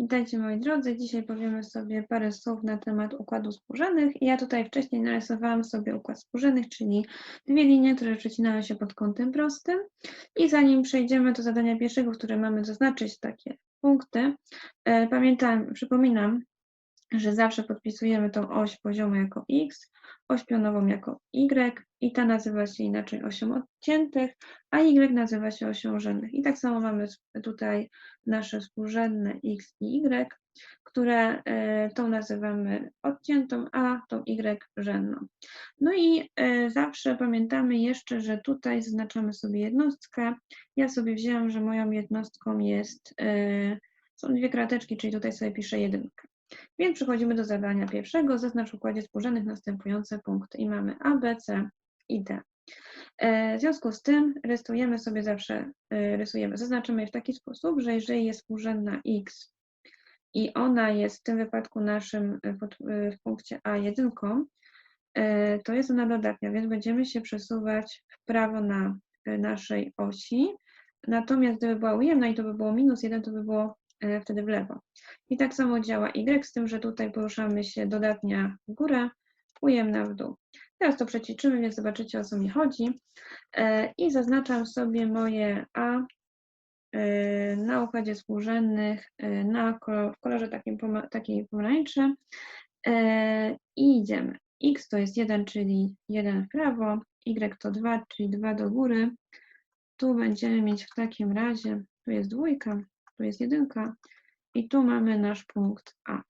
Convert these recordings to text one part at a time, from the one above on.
Witajcie moi drodzy. Dzisiaj powiemy sobie parę słów na temat układu współrzędnych. Ja tutaj wcześniej narysowałam sobie układ współrzędnych, czyli dwie linie, które przecinają się pod kątem prostym. I zanim przejdziemy do zadania pierwszego, w którym mamy zaznaczyć takie punkty, e, pamiętam, przypominam, że zawsze podpisujemy tą oś poziomu jako x, oś pionową jako y i ta nazywa się inaczej osią odciętych, a y nazywa się osią rzędnych. I tak samo mamy tutaj nasze współrzędne x i y, które e, tą nazywamy odciętą, a tą y rzędną. No i e, zawsze pamiętamy jeszcze, że tutaj zaznaczamy sobie jednostkę. Ja sobie wzięłam, że moją jednostką jest, e, są dwie krateczki, czyli tutaj sobie piszę jedynkę. Więc przechodzimy do zadania pierwszego. Zaznacz w układzie współrzędnych następujące punkty i mamy A, B, C i D. E, w związku z tym rysujemy sobie zawsze, e, rysujemy, zaznaczymy je w taki sposób, że jeżeli jest współrzędna x i ona jest w tym wypadku naszym w punkcie A jedynką, e, to jest ona dodatnia, więc będziemy się przesuwać w prawo na naszej osi. Natomiast gdyby była ujemna i to by było minus 1, to by było E, wtedy w lewo. I tak samo działa Y, z tym, że tutaj poruszamy się dodatnia w górę, ujemna w dół. Teraz to przećwiczymy, więc zobaczycie o co mi chodzi. E, I zaznaczam sobie moje A e, na układzie współrzędnych na kolor, w kolorze takim, takiej pomarańczy i idziemy. X to jest 1, czyli 1 w prawo, Y to 2, czyli 2 do góry. Tu będziemy mieć w takim razie, tu jest dwójka, tu jest jedynka. I tu mamy nasz punkt A.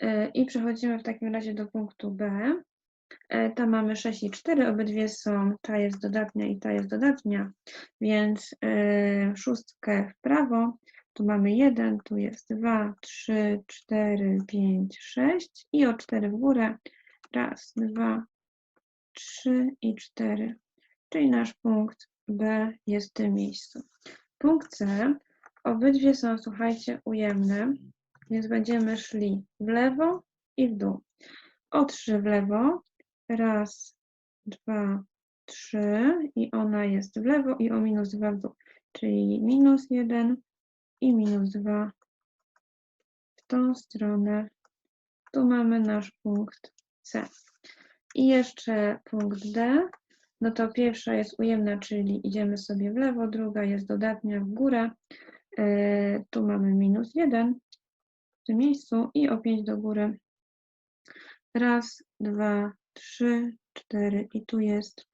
E, I przechodzimy w takim razie do punktu B. E, tam mamy 6 i 4, obydwie są, ta jest dodatnia i ta jest dodatnia, więc e, szóstkę w prawo, tu mamy 1, tu jest 2, 3, 4, 5, 6 i o 4 w górę, raz, dwa, 3 i 4, czyli nasz punkt B jest w tym miejscu. Punkt C Obydwie są, słuchajcie, ujemne, więc będziemy szli w lewo i w dół. O trzy w lewo, raz, dwa, trzy i ona jest w lewo i o minus dwa w dół, czyli minus jeden i minus dwa w tą stronę. Tu mamy nasz punkt C. I jeszcze punkt D, no to pierwsza jest ujemna, czyli idziemy sobie w lewo, druga jest dodatnia w górę, tu mamy minus 1 w tym miejscu i o 5 do góry. Raz, dwa, trzy, cztery i tu jest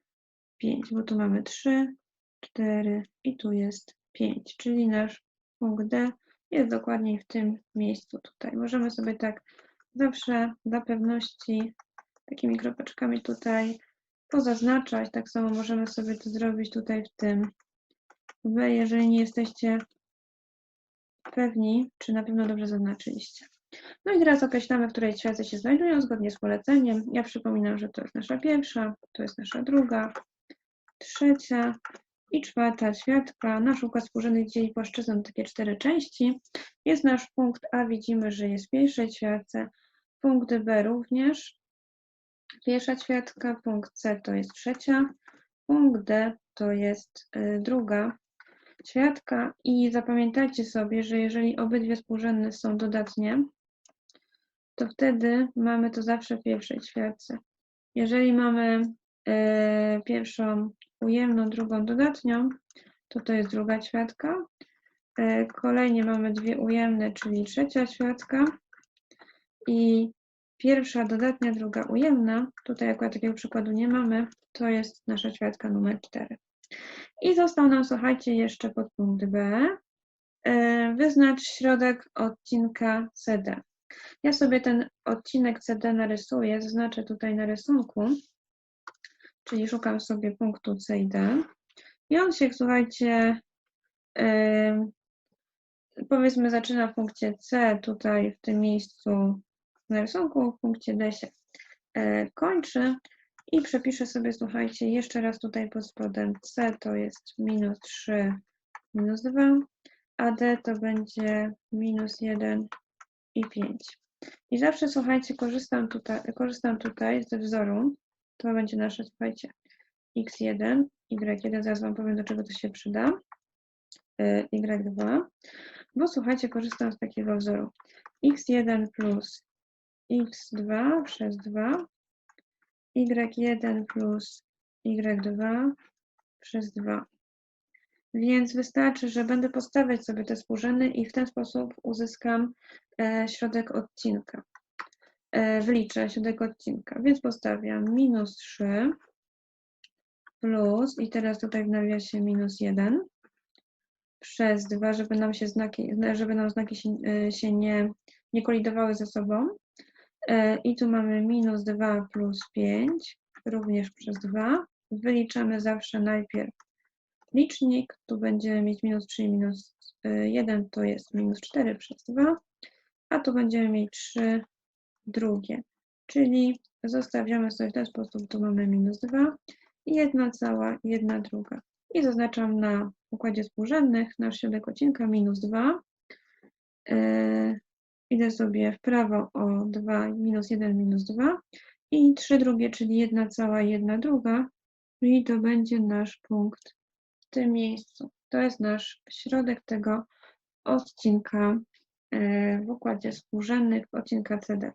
5, bo tu mamy 3, 4 i tu jest 5, czyli nasz punkt D jest dokładnie w tym miejscu tutaj. Możemy sobie tak zawsze dla pewności takimi kropeczkami tutaj pozaznaczać. Tak samo możemy sobie to zrobić tutaj w tym B, jeżeli nie jesteście pewni, czy na pewno dobrze zaznaczyliście. No i teraz określamy, w której ćwiartce się znajdują zgodnie z poleceniem. Ja przypominam, że to jest nasza pierwsza, to jest nasza druga, trzecia i czwarta ćwiartka. Nasz układ współrzędnych dzieli płaszczyznę takie cztery części. Jest nasz punkt A, widzimy, że jest w pierwszej ćwiartce, punkt B również, pierwsza ćwiartka, punkt C to jest trzecia, punkt D to jest y, druga ćwiartka i zapamiętajcie sobie, że jeżeli obydwie współrzędne są dodatnie, to wtedy mamy to zawsze w pierwszej ćwiartce. Jeżeli mamy y, pierwszą ujemną, drugą dodatnią, to to jest druga ćwiartka. Y, kolejnie mamy dwie ujemne, czyli trzecia ćwiartka i pierwsza dodatnia, druga ujemna, tutaj akurat takiego przykładu nie mamy, to jest nasza ćwiartka numer 4. I został nam, słuchajcie, jeszcze podpunkt B. E, wyznacz środek odcinka CD. Ja sobie ten odcinek CD narysuję, zaznaczę tutaj na rysunku, czyli szukam sobie punktu C i D. I on się, słuchajcie, yy, powiedzmy zaczyna w punkcie C, tutaj w tym miejscu na rysunku, w punkcie D się yy, kończy. I przepiszę sobie, słuchajcie, jeszcze raz tutaj pod spodem C to jest minus 3, minus 2, a D to będzie minus 1 i 5. I zawsze, słuchajcie, korzystam tutaj, korzystam tutaj ze wzoru. To będzie nasze, słuchajcie, x1, y1, zaraz Wam powiem, do czego to się przyda. y, y2, bo słuchajcie, korzystam z takiego wzoru. x1 plus x2 przez 2, y1 plus y2 przez 2. Więc wystarczy, że będę podstawiać sobie te współrzędne i w ten sposób uzyskam e, środek odcinka. E, wyliczę środek odcinka, więc postawiam minus 3 plus i teraz tutaj w nawiasie minus 1 przez 2, żeby nam się znaki, żeby nam znaki się, e, się nie, nie kolidowały ze sobą. E, I tu mamy minus 2 plus 5, również przez 2. Wyliczamy zawsze najpierw licznik, tu będziemy mieć minus 3 minus 1, to jest minus 4 przez 2, a tu będziemy mieć 3 drugie, czyli zostawiamy sobie w ten sposób, tu mamy minus 2 i 1 cała, 1 druga. I zaznaczam na układzie współrzędnych nasz środek odcinka minus 2. Yy, idę sobie w prawo o 2, minus 1, minus 2 i 3 drugie, czyli 1 cała, 1 druga, i to będzie nasz punkt w tym miejscu. To jest nasz środek tego odcinka yy, w układzie współrzędnych, odcinka CD.